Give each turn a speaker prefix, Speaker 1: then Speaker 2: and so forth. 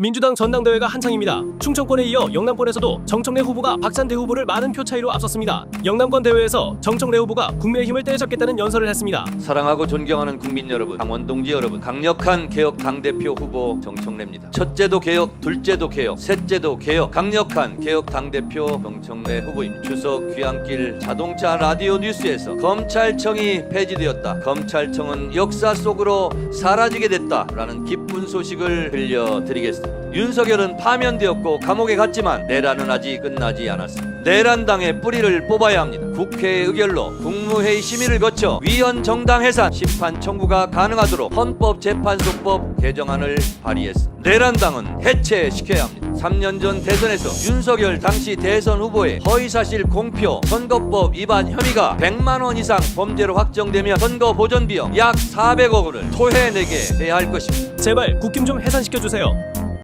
Speaker 1: 민주당 전당대회가 한창입니다. 충청권에 이어 영남권에서도 정청래 후보가 박찬대 후보를 많은 표 차이로 앞섰습니다. 영남권 대회에서 정청래 후보가 국민의힘을 떼잡겠다는 연설을 했습니다.
Speaker 2: 사랑하고 존경하는 국민 여러분, 강원 동지 여러분, 강력한 개혁 당대표 후보 정청래입니다. 첫째도 개혁, 둘째도 개혁, 셋째도 개혁, 강력한 개혁 당대표 정청래 후보입니다. 추석 귀향길 자동차 라디오 뉴스에서 검찰청이 폐지되었다. 검찰청은 역사 속으로 사라지게 됐다라는 기쁜 소식을 들려드리겠습니다. 윤석열은 파면되었고 감옥에 갔지만 내란은 아직 끝나지 않았습니다. 내란당의 뿌리를 뽑아야 합니다. 국회의 의결로 국무회의 심의를 거쳐 위헌 정당 해산 심판 청구가 가능하도록 헌법재판소법 개정안을 발의했습니다. 내란당은 해체시켜야 합니다. 3년 전 대선에서 윤석열 당시 대선 후보의 허위사실 공표 선거법 위반 혐의가 100만 원 이상 범죄로 확정되면 선거 보전 비용 약 400억 원을 토해내게 해야 할 것입니다.
Speaker 1: 제발 국김 좀 해산시켜 주세요.